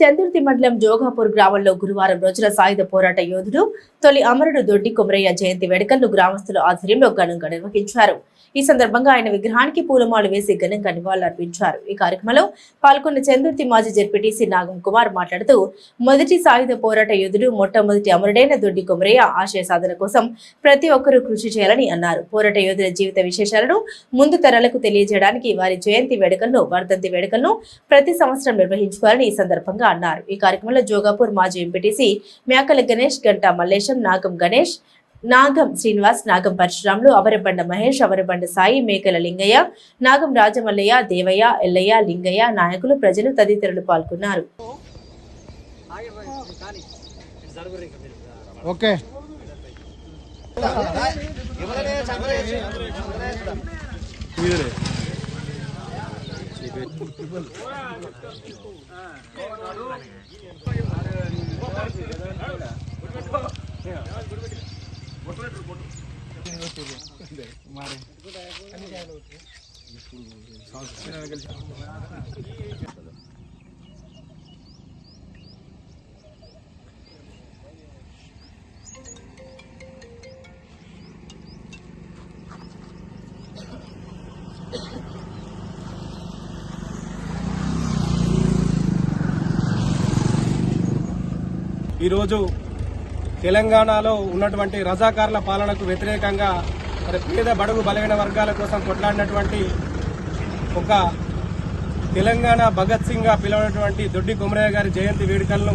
చందుర్తి మండలం జోగాపూర్ గ్రామంలో గురువారం రోజున సాయుధ పోరాట యోధుడు తొలి అమరుడు దొడ్డి కుమరయ్య జయంతి వేడుకలను గ్రామస్తుల ఆధ్వర్యంలో ఘనంగా నిర్వహించారు. ఈ సందర్భంగా ఆయన విగ్రహానికి పూలమాలు వేసి ఘనంగా నివాళులర్పించారు. ఈ కార్యక్రమంలో పాల్గొన్న చందుర్తి మాజీ జడ్పీటీసీ నాగం కుమార్ మాట్లాడుతూ మొదటి సాయుధ పోరాట యోధుడు మొట్టమొదటి అమరుడైన దొడ్డి కుమరయ్య ఆశయ సాధన కోసం ప్రతి ఒక్కరూ కృషి చేయాలని అన్నారు. పోరాట యోధుల జీవిత విశేషాలను ముందు తరాలకు తెలియజేయడానికి వారి జయంతి వేడుకలను వర్ధంతి వేడుకలను ప్రతి సంవత్సరం నిర్వహించుకోవాలని ఈ సందర్భంగా అన్నారు. ఈ కార్యక్రమంలో జోగాపూర్ మాజీ ఎంపీటీసీ మేకల గణేష్ గంటా మల్లేశం నాగం గణేష్ నాగం శ్రీనివాస్ నాగం పరశురాములు అవరబండ మహేష్ అవరబండ సాయి మేకల లింగయ్య నాగం రాజమల్లయ్య దేవయ్య ఎల్లయ్య లింగయ్య నాయకులు ప్రజలు తదితరులు పాల్గొన్నారు. ఓకే. మారే ఈరోజు తెలంగాణలో ఉన్నటువంటి రజాకారుల పాలనకు వ్యతిరేకంగా మరి పేద బడుగు బలమైన వర్గాల కోసం కొట్లాడినటువంటి ఒక తెలంగాణ భగత్ సింగ్గా దొడ్డి కుమరయ్య గారి జయంతి వేడుకలను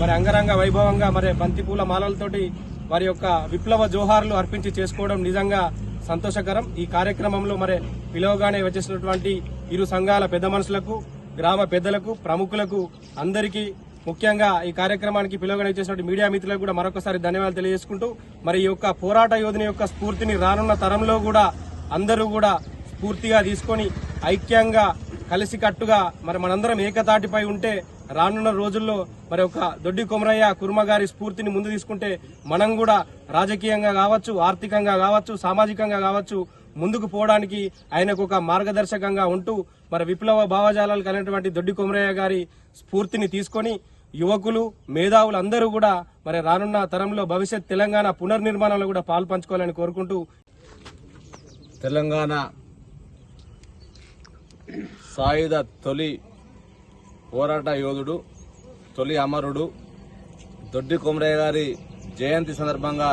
మరి అంగరంగ వైభవంగా మరి బంతిపూల మాలలతోటి వారి యొక్క విప్లవ జోహార్లు అర్పించి చేసుకోవడం నిజంగా సంతోషకరం. ఈ కార్యక్రమంలో మరి పిలవగానే వచ్చేసినటువంటి ఇరు సంఘాల పెద్ద మనుషులకు గ్రామ పెద్దలకు ప్రముఖులకు అందరికీ ముఖ్యంగా ఈ కార్యక్రమానికి పిలువగానే చేసినటువంటి మీడియా మిత్రులకు కూడా మరొకసారి ధన్యవాదాలు తెలియజేసుకుంటూ మరి ఈ యొక్క పోరాట యోధుని యొక్క స్ఫూర్తిని రానున్న తరంలో కూడా అందరూ కూడా స్ఫూర్తిగా తీసుకొని ఐక్యంగా కలిసికట్టుగా మరి మనందరం ఏకతాటిపై ఉంటే రానున్న రోజుల్లో మరి ఒక దొడ్డి కొమరయ్య కుర్మ గారి స్ఫూర్తిని ముందు తీసుకుంటే మనం కూడా రాజకీయంగా కావచ్చు ఆర్థికంగా కావచ్చు సామాజికంగా కావచ్చు ముందుకు పోవడానికి ఆయనకు ఒక మార్గదర్శకంగా ఉంటూ మరి విప్లవ భావజాలాలు కలిగినటువంటి దొడ్డి కొమరయ్య గారి స్ఫూర్తిని తీసుకొని యువకులు మేధావులు అందరూ కూడా మరి రానున్న తరంలో భవిష్యత్ తెలంగాణ పునర్నిర్మాణంలో కూడా పాల్పంచుకోవాలని కోరుకుంటూ తెలంగాణ సాయుధ తొలి పోరాట యోధుడు తొలి అమరుడు దొడ్డి కొమరయ్య గారి జయంతి సందర్భంగా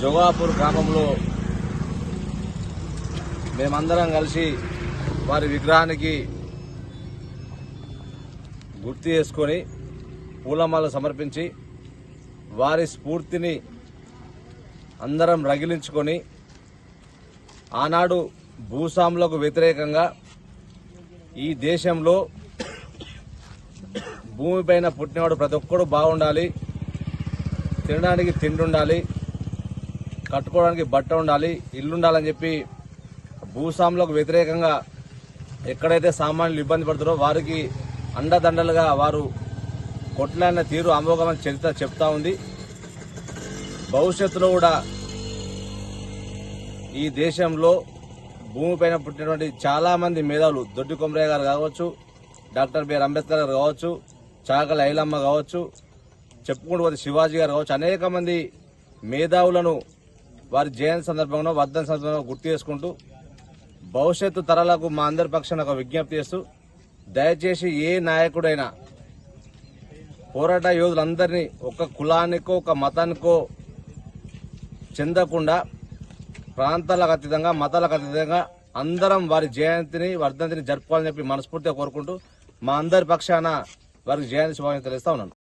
జోగాపూర్ గ్రామంలో మేమందరం కలిసి వారి విగ్రహానికి గుర్తు చేసుకొని పూలమాల సమర్పించి వారి స్ఫూర్తిని అందరం రగిలించుకొని ఆనాడు భూస్వాములకు వ్యతిరేకంగా ఈ దేశంలో భూమిపైన పుట్టినవాడు ప్రతి ఒక్కడు బాగుండాలి తినడానికి తిండి ఉండాలి కట్టుకోవడానికి బట్ట ఉండాలి ఇల్లు ఉండాలని చెప్పి భూస్వాములకు వ్యతిరేకంగా ఎక్కడైతే సామాన్యులు ఇబ్బంది పడుతారో వారికి అండదండలుగా వారు కొట్లాడిన తీరు అమోఘమైన చరిత్ర చెప్తా ఉంది. భవిష్యత్తులో కూడా ఈ దేశంలో భూమిపైన పుట్టినటువంటి చాలామంది మేధావులు దొడ్డి కొమరయ్య గారు కావచ్చు డాక్టర్ బిఆర్ అంబేద్కర్ గారు కావచ్చు చాకల ఐలమ్మ కావచ్చు చెప్పుకుంటూ పోతే శివాజీ గారు కావచ్చు అనేక మంది మేధావులను వారి జయంతి సందర్భంలో వర్ధన సందర్భంలో గుర్తు చేసుకుంటూ భవిష్యత్తు తరాలకు మా అందరి పక్షాన ఒక విజ్ఞప్తి చేస్తూ దయచేసి ఏ నాయకుడైనా పోరాట యోధులందరినీ ఒక కులానికో ఒక మతానికో చెందకుండా ప్రాంతాలకు అతీతంగా మతాలకు అతీతంగా అందరం వారి జయంతిని వర్ధంతిని జరుపుకోవాలని చెప్పి మనస్ఫూర్తిగా కోరుకుంటూ మా అందరి పక్షాన వారికి జయంతి శుభాకాంక్షలు తెలుస్తా ఉన్నాను.